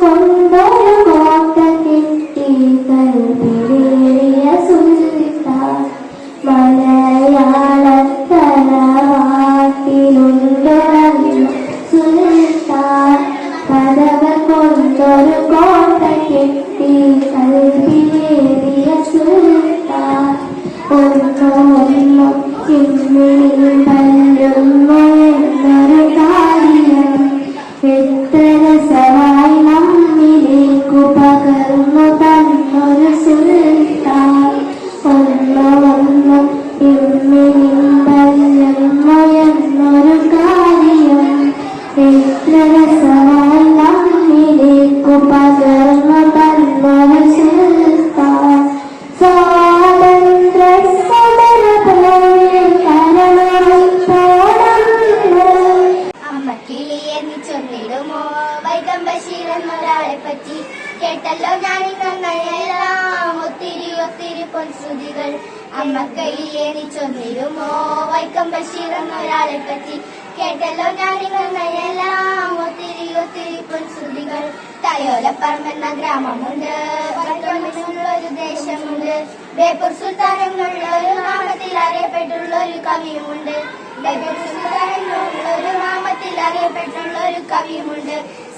കൊണ്ടൊരു കോട്ട കിട്ടി കൽപ്പിലേറിയ സുചിത മലയാളത്തല വാട്ടിലുണ്ടൊരു സുചിത പദവ കൊണ്ടൊരു കോട്ട കിട്ടി കൽപ്പിലേറിയ സുചിത ഒന്നോ ഒന്നോ ചിമ്മിണി പല്ലുമോ ബഷീർ പറ്റി കേട്ടല്ലോ ഞാൻ നന്നയെല്ലാം ഒത്തിരി ഒത്തിരി പൊൻസുതികൾ അമ്മക്കയിലെ നിച്ചൊന്നിരുമോ? വൈക്കം ബഷീറന്നൊരാളെ പറ്റി കേട്ടല്ലോ ഞാൻ നന്നയെല്ലാം ഒത്തിരി ഒത്തിരി പൊൻസുതികൾ തയോലപ്പറമ്പെന്ന ഗ്രാമമുണ്ട്. ഒരു ദേശമുണ്ട്. ബേപ്പൂർ സുൽത്താൻ എന്നുള്ള ഒരു നാമത്തിൽ അറിയപ്പെട്ടുള്ള ഒരു കവിയുമുണ്ട്. ബേപ്പൂർ സുൽത്താൻ എന്നുള്ള ഒരു നാമത്തിൽ അറിയപ്പെട്ടുള്ള ഒരു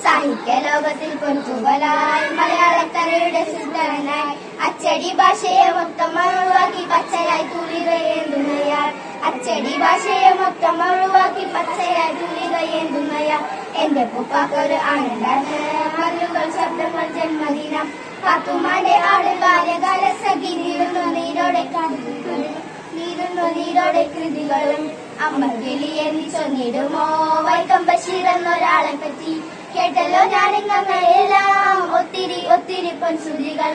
സാഹിത്യ ലോകത്തിൽ പൊൻതുകലായി മലയാളത്തറയുടെ സുന്ദരനായി അച്ചടി ഭാഷയെ മൊത്തം ഒഴിവാക്കി പച്ചയായി തുളികയേന്തുന്നയാൾ അച്ചടി ഭാഷയെ മൊത്തം ഒഴിവാക്കി പച്ചയായി തുളികയേന്തുന്നയാൾ എന്റെ പുപ്പാക്കൊരു ആനന്ദാണ് ആനന്ദുകൾ ശബ്ദങ്ങൾ ജന്മദിനം. പാത്തുമാന്റെ ആൾ ബാല്യകാല സഖി. നീരുന്നു നീരോടെ കഥകൾ നീരുന്നു നീരോടെ കൃതികളും. അമ്മ നീ ചൊന്നിടുമോ? വൈക്കം ബഷീർ എന്നൊരാളെ പറ്റി കേട്ടല്ലോ ഞാനിങ്ങെല്ലാം ഒത്തിരി ഒത്തിരി പൊൻസുതികൾ